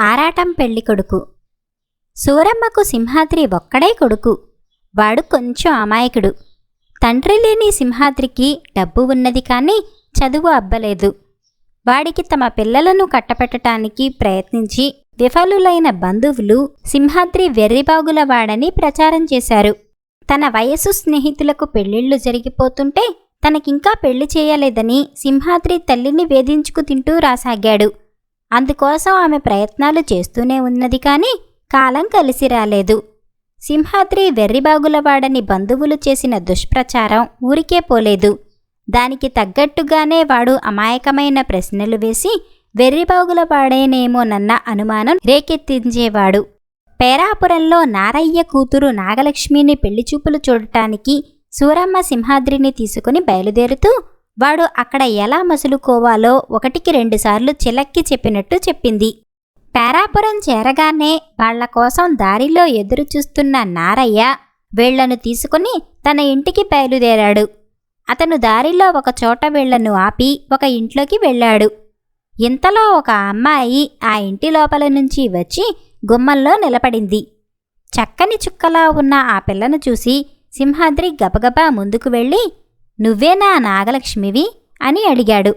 ఆరాటం పెళ్ళి కొడుకు. సూరమ్మకు సింహాద్రి ఒక్కడే కొడుకు. వాడు కొంచెం అమాయకుడు. తండ్రి లేని సింహాద్రికి డబ్బు ఉన్నది కానీ చదువు అబ్బలేదు. వాడికి తమ పిల్లలను కట్టపెట్టడానికి ప్రయత్నించి విఫలులైన బంధువులు సింహాద్రి వెర్రిబాగుల వాడని ప్రచారం చేశారు. తన వయసు స్నేహితులకు పెళ్ళిళ్ళు జరిగిపోతుంటే తనకింకా పెళ్ళి చేయలేదని సింహాద్రి తల్లిని వేధించుకు తింటూ రాసాగాడు. అందుకోసం ఆమె ప్రయత్నాలు చేస్తూనే ఉన్నది కానీ కాలం కలిసి రాలేదు. సింహాద్రి వెర్రిబాగులవాడని బంధువులు చేసిన దుష్ప్రచారం ఊరికే పోలేదు. దానికి తగ్గట్టుగానే వాడు అమాయకమైన ప్రశ్నలు వేసి వెర్రిబాగులవాడేనేమోనన్న అనుమానం రేకెత్తించేవాడు. పేరాపురంలో నారయ్య కూతురు నాగలక్ష్మిని పెళ్ళిచూపులు చూడటానికి సూరమ్మ సింహాద్రిని తీసుకుని బయలుదేరుతూ వాడు అక్కడ ఎలా మసులుకోవాలో ఒకటికి రెండుసార్లు చిలక్కి చెప్పినట్టు చెప్పింది. పేరాపురం చేరగానే వాళ్ళ కోసం దారిలో ఎదురుచూస్తున్న నారయ్య వీళ్ళను తీసుకుని తన ఇంటికి బయలుదేరాడు. అతను దారిలో ఒక చోట వీళ్ళను ఆపి ఒక ఇంట్లోకి వెళ్ళాడు. ఇంతలో ఒక అమ్మాయి ఆ ఇంటి లోపల నుంచి వచ్చి గుమ్మంలో నిలబడింది. చక్కని చుక్కలా ఉన్న ఆ పిల్లను చూసి సింహాద్రి గబగబా ముందుకు వెళ్ళి నువ్వేనా నాగలక్ష్మివి అని అడిగాడు.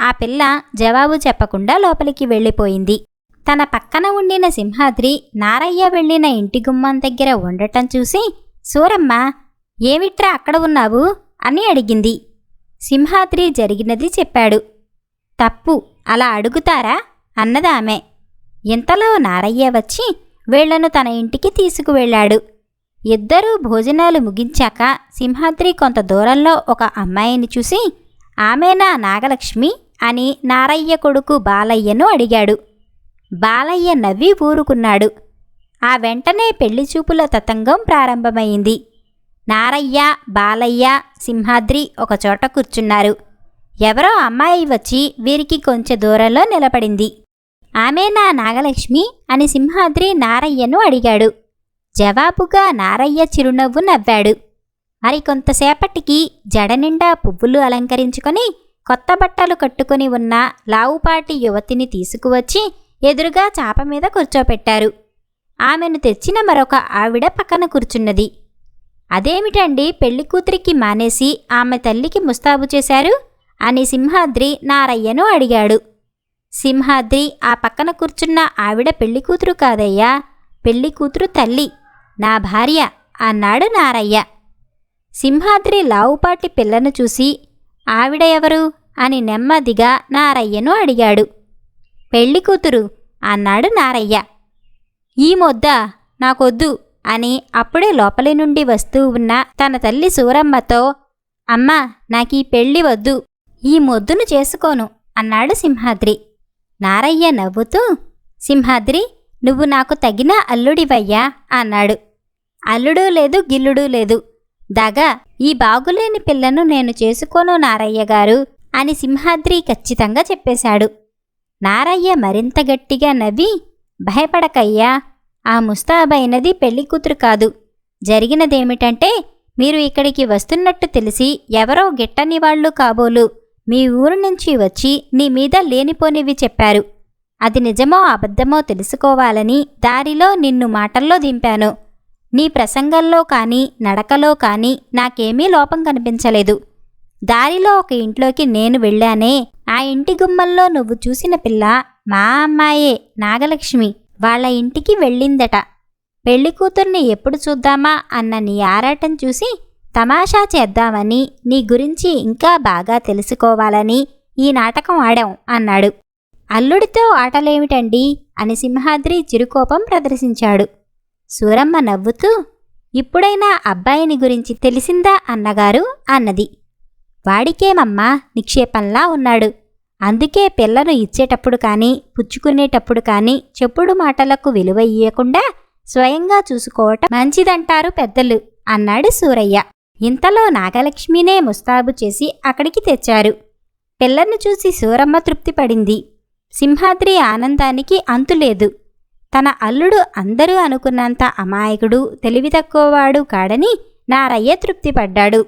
ఆ పిల్ల జవాబు చెప్పకుండా లోపలికి వెళ్ళిపోయింది. తన పక్కన ఉండిన సింహాద్రి నారయ్య వెళ్ళిన ఇంటి గుమ్మం దగ్గర ఉండటం చూసి సూరమ్మ ఏమిట్రా అక్కడ ఉన్నావు? అని అడిగింది. సింహాద్రి జరిగినది చెప్పాడు. తప్పు అలా అడుగుతారా? అన్నదామె. ఇంతలో నారయ్య వచ్చి వీళ్ళను తన ఇంటికి తీసుకువెళ్ళాడు. ఇద్దరూ భోజనాలు ముగించాక సింహాద్రి కొంత దూరంలో ఒక అమ్మాయిని చూసి ఆమెనా నాగలక్ష్మి? అని నారయ్య కొడుకు బాలయ్యను అడిగాడు. బాలయ్య నవ్వి ఊరుకున్నాడు. ఆ వెంటనే పెళ్ళి చూపుల తతంగం ప్రారంభమైంది. నారయ్య బాలయ్య సింహాద్రి ఒకచోట కూర్చున్నారు. ఎవరో అమ్మాయి వచ్చి వీరికి కొంచెం దూరంలో నిలబడింది. ఆమె నా నాగలక్ష్మి? అని సింహాద్రి నారయ్యను అడిగాడు. జవాబుగా నారయ్య చిరునవ్వు నవ్వాడు. మరి కొంతసేపటికి జడనిండా పువ్వులు అలంకరించుకొని కొత్త బట్టలు కట్టుకుని ఉన్న లావుపాటి యువతిని తీసుకువచ్చి ఎదురుగా చాప మీద కూర్చోపెట్టారు. ఆమెను తెచ్చిన మరొక ఆవిడ పక్కన కూర్చున్నది. అదేమిటండి పెళ్ళి కూతురికి మానేసి ఆమె తల్లికి ముస్తాబు చేశారు? అని సింహాద్రి నారయ్యను అడిగాడు. సింహాద్రి ఆ పక్కన కూర్చున్న ఆవిడ పెళ్ళి కూతురు కాదయ్యా పెళ్ళి కూతురు తల్లి. నా భార్య అన్నాడు నారయ్య. సింహాద్రి లావుపాటి పిల్లను చూసి ఆవిడ ఎవరు? అని నెమ్మదిగా నారయ్యను అడిగాడు. పెళ్ళి కూతురు అన్నాడు నారయ్య. ఈ మొద్ద నాకొద్దు అని అప్పుడే లోపలి నుండి వస్తూ ఉన్న తన తల్లి సూరమ్మతో అమ్మా నాకీ పెళ్ళి వద్దు ఈ మొద్దును చేసుకోను అన్నాడు సింహాద్రి. నారయ్య నవ్వుతూ సింహాద్రి నువ్వు నాకు తగిన అల్లుడివయ్యా అన్నాడు. అల్లుడు లేదు గిల్లుడు లేదు. దాగా ఈ బాగులేని పిల్లను నేను చేసుకోను నారయ్య గారు అని సింహాద్రి ఖచ్చితంగా చెప్పేశాడు. నారయ్య మరింత గట్టిగా నవ్వి భయపడకయ్యా ఆ ముస్తాబైనది పెళ్ళి కూతురు కాదు. జరిగినదేమిటంటే మీరు ఇక్కడికి వస్తున్నట్టు తెలిసి ఎవరో గిట్టని వాళ్ళు కాబోలు. మీ ఊరు నుంచి వచ్చి నీ మీద లేనిపోనివి చెప్పారు. అది నిజమో అబద్ధమో తెలుసుకోవాలని దారిలో నిన్ను మాటల్లో దింపాను. నీ ప్రసంగంలో కానీ నడకలో కానీ నాకేమీ లోపం కనిపించలేదు. దారిలో ఒక ఇంట్లోకి నేను వెళ్ళానే ఆ ఇంటి గుమ్మల్లో నువ్వు చూసిన పిల్ల మా అమ్మాయే నాగలక్ష్మి వాళ్ళ ఇంటికి వెళ్ళిందట. పెళ్ళి కూతుర్ని ఎప్పుడు చూద్దామా అన్న నీ ఆరాటం చూసి తమాషా చేద్దామని నీ గురించి ఇంకా బాగా తెలుసుకోవాలని ఈ నాటకం ఆడాం అన్నాడు. అల్లుడితో ఆటలేమిటండి అని సింహాద్రి చిరుకోపం ప్రదర్శించాడు. సూరమ్మ నవ్వుతూ ఇప్పుడైనా అబ్బాయిని గురించి తెలిసిందా అన్నగారు? అన్నది. వాడికేమమ్మా? నిక్షేపంలా ఉన్నాడు. అందుకే పిల్లను ఇచ్చేటప్పుడు కానీ పుచ్చుకునేటప్పుడు కానీ చెప్పుడు మాటలకు విలువ ఇయ్యకుండా స్వయంగా చూసుకోవటం మంచిదంటారు పెద్దలు అన్నాడు సూరయ్య. ఇంతలో నాగలక్ష్మినే ముస్తాబు చేసి అక్కడికి తెచ్చారు. పిల్లను చూసి సూరమ్మ తృప్తిపడింది. సింహాద్రి ఆనందానికి అంతులేదు. తన అల్లుడు అందరూ అనుకున్నంత అమాయకుడు తెలివి తక్కువవాడు కాడని నారయ్య తృప్తిపడ్డాడు.